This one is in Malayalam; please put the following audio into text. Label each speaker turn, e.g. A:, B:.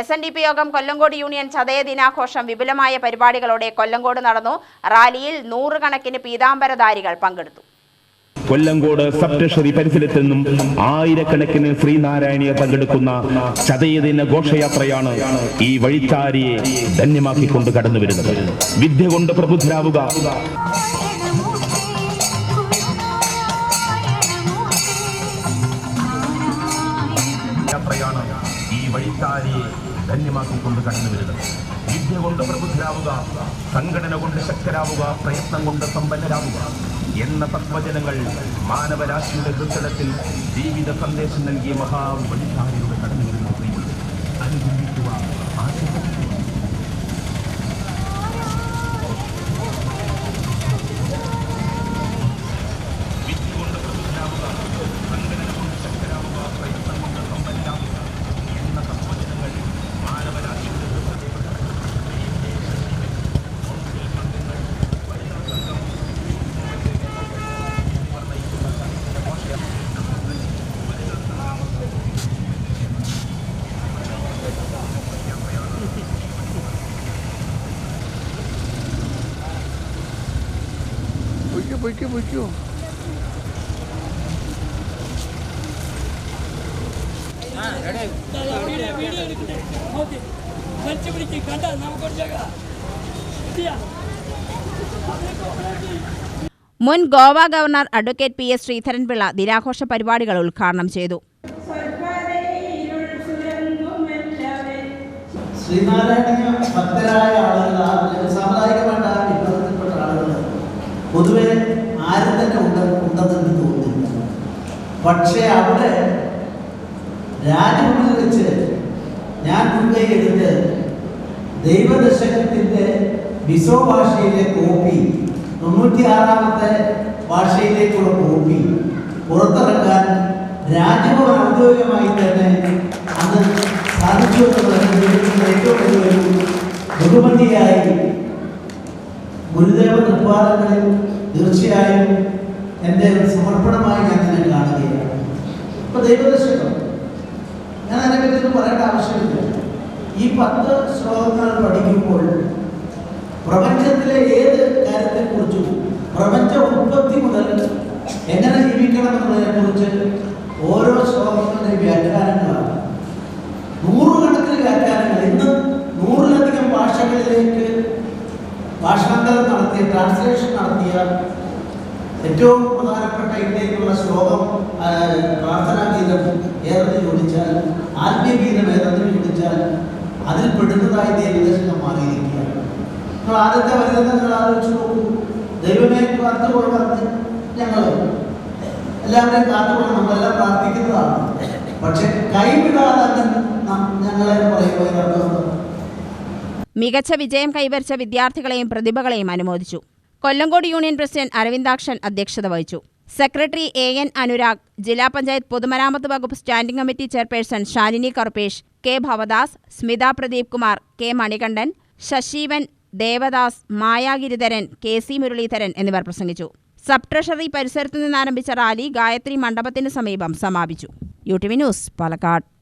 A: എസ് എൻ ഡി പി യോഗം കൊല്ലങ്കോട് യൂണിയൻ ചതയ ദിനാഘോഷം വിപുലമായ പരിപാടികളോടെ കൊല്ലങ്കോട് നടന്നു. റാലിയിൽ നൂറുകണക്കിന് പീതാംബരധാരികൾ പങ്കെടുത്തു.
B: കൊല്ലങ്കോട് സബ് ട്രഷറി പരിസരത്ത് നിന്നും ആയിരക്കണക്കിന് ശ്രീനാരായണിയെ പങ്കെടുക്കുന്ന ചതയദിന ഘോഷയാത്രയാണ് ഈ വഴിച്ചാരിയെ ധന്യമാക്കിക്കൊണ്ട് കടന്നു വരുന്നത് വിദ്യ കൊണ്ട് പ്രബുദ്ധരാവുക. യാത്രയാണ് ഈ വഴിത്താരിയെ ധന്യമാക്കിക്കൊണ്ട് കടന്നു വരുന്നത്. വിദ്യ കൊണ്ട് പ്രബുദ്ധരാവുക സംഘടന കൊണ്ട് ശക്തരാവുക പ്രയത്നം കൊണ്ട് സമ്പന്നരാവുക എന്ന തത്വജനങ്ങൾ മാനവരാശിയുടെ ഹൃദയത്തിൽ ജീവിത സന്ദേശം നൽകിയ മഹാ വഴിത്താരിയുടെ കടന്നു വരുന്ന ആശീർവദിക്കുക വിദ്യ കൊണ്ട് പ്രബുദ്ധരാവുക സംഘടന കൊണ്ട് ശക്തരാവുക പ്രയത്നം കൊണ്ട് സമ്പന്നരാവുക എന്ന തത്വജനങ്ങൾ മാനവരാശിയുടെ ഹൃദയത്തിൽ
C: പൊയ്ക്കോ പൊയ്ക്കോ.
A: മുൻ Goa governor advocate P S Sreedharan Pillai ദിനാഘോഷ പരിപാടികൾ ഉദ്ഘാടനം ചെയ്തു.
D: ശ്രീനാരായണ ഭക്തരായ ആളുകൾ ആ പൊതുവെ ആരും തന്നെ ഉണ്ട് ഉണ്ടെന്ന് എനിക്ക് തോന്നുന്നില്ല പക്ഷേ അവിടെ രാജഭവനിൽ വെച്ച് ഞാൻ മുൻകൈ എടുത്ത് ദൈവദശകത്തിന്റെ വിസോ ഭാഷയിലെ കോപ്പി തൊണ്ണൂറ്റി ആറാമത്തെ ഭാഷയിലേക്കുള്ള കോപ്പി പുറത്തിറക്കാൻ രാജ്ഭവൻ ഔദ്യോഗികമായി തന്നെ ഗുരുദേവ നിർമ്മാണങ്ങളിൽ തീർച്ചയായും എന്റെ സമർപ്പണമായി ഞാൻ ഇതിനെ കാണുകയാണ്. ഇപ്പൊ ദൈവദശകം ഞാൻ അതിനെപ്പറ്റി പറയേണ്ട ആവശ്യമില്ല. ഈ പത്ത് ശ്ലോകങ്ങൾ പഠിക്കുമ്പോൾ പ്രപഞ്ചത്തിലെ ഏത് കാര്യത്തെക്കുറിച്ചും പ്രപഞ്ച ഉത്പത്തി മുതൽ എങ്ങനെ ജീവിക്കണം എന്നതിനെ ഭാഷാന്തരം നടത്തിയ ട്രാൻസ്ലേഷൻ നടത്തിയ ഏറ്റവും പ്രധാനപ്പെട്ട ഇന്ത്യയിലുള്ള ശ്ലോകം പ്രാർത്ഥനാ ഗീതം ഏതെന്ന് ചോദിച്ചാൽ ആത്മീയഗീതം ഏതെന്ന് ചോദിച്ചാൽ അതിൽ പെടുന്നതായി ദൈവദർശനം മാറിയിരിക്കുകയാണ്. നിങ്ങൾ ആദ്യത്തെ വനിത നിങ്ങൾ ആലോചിച്ച് നോക്കൂ. ദൈവമേ കാത്തുകൊള്ളാന്ന് ഞങ്ങൾ എല്ലാവരെയും കാത്തുകൊണ്ട് നമ്മളെല്ലാം പ്രാർത്ഥിക്കുന്നതാണ്. പക്ഷെ കൈവിടാതെ ഞങ്ങളെ പറയുമ്പോൾ
A: മികച്ച വിജയം കൈവരിച്ച വിദ്യാർത്ഥികളെയും പ്രതിഭകളെയും അനുമോദിച്ചു. കൊല്ലങ്കോട് യൂണിയൻ പ്രസിഡന്റ് അരവിന്ദാക്ഷൻ അധ്യക്ഷത വഹിച്ചു. സെക്രട്ടറി എ എൻ അനുരാഗ് ജില്ലാ പഞ്ചായത്ത് പൊതുമരാമത്ത് വകുപ്പ് standing committee chairperson Shalini Karupesh K Bhavadas Smitha Pradeep Kumar K Manikandan Sasheevan Devadas Maya Giridharan K C Muraleedharan എന്നിവർ പ്രസംഗിച്ചു. സബ് ട്രഷറി പരിസരത്തു നിന്നാരംഭിച്ച റാലി ഗായത്രി മണ്ഡപത്തിന് സമീപം സമാപിച്ചു. U T V news Palakkad.